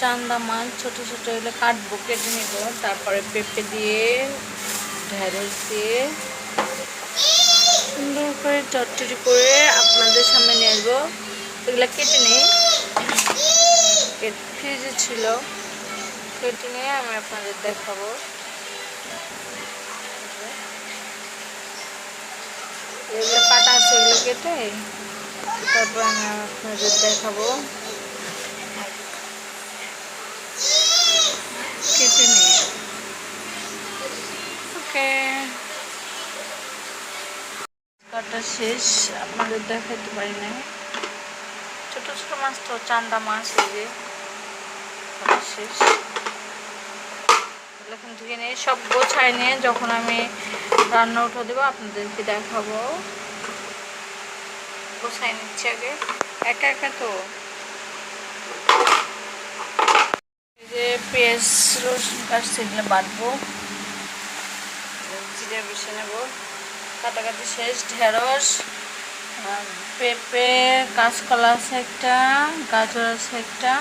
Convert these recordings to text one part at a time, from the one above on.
চান্দা মাছ ছোট ছোট এগুলো কাটবো, কেটে নিব। তারপরে পেঁপে দিয়ে, ঢেঁড়স দিয়ে সুন্দর করে চটচড়ি করে আপনাদের সামনে নিয়ে আসব। এগুলো কেটে নিই। ফ্রিজে ছিল। কেটে নিয়ে আমি আপনাদের দেখাবো। এগুলো কাটা আছে, এগুলো কেটে তারপর আমি আপনাদের দেখাবো। কেটে নিয়ে ওকে কাটা শেষ, আপনাদের দেখাতে পারি না ছোট ছোট মাছ তো, চান্দা মাছ এই যে। কাটা শেষ। এখন ধুয়ে নিয়ে সব গোছায় নিয়ে যখন আমি রান্না উঠে দেবো, আপনাদেরকে দেখাবো। গোছায় নিচ্ছি আগে। একা একা তো এই যে পেঁয়াজ রসুন কাটছি এগুলো বাটবো জিরে বেছে নেব। কাটাকাটি শেষ ঢেঁড়স পেঁপে কাঁচকলা আছে একটা গাজর আছে একটা।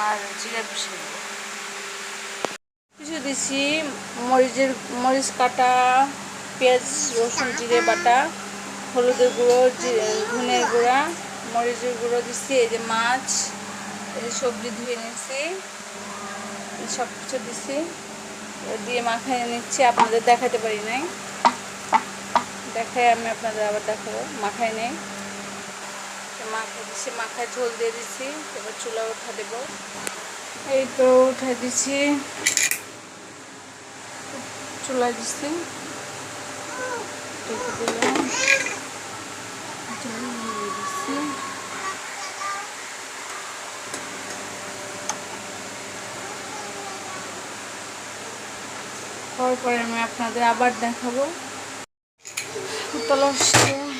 আর জিরে বেছে নেব। কিছু দিছি মরিচের মরিচ কাটা পেঁয়াজ রসুন জিরে বাটা হলুদের গুঁড়ো ধনের গুঁড়া মরিচের গুঁড়ো দিচ্ছি এই যে মাছ, এই যে সবজি ধুয়ে নিচ্ছি সব কিছু দিচ্ছি দিয়ে মাখায় নিচ্ছি, আপনাদের দেখাতে পারি নাই। দেখাই আমি আপনাদের আবার দেখাবো, মাখায় নেই। মাখায় দিচ্ছি মাখায় ঝোল দিয়ে দিচ্ছি এবার চুলা উঠা দেবো। এই তো উঠে দিচ্ছি চুলা দিচ্ছি দিলাম জল দিয়ে দিচ্ছি তারপরে আমি আপনাদের আবার দেখাবো। আসছে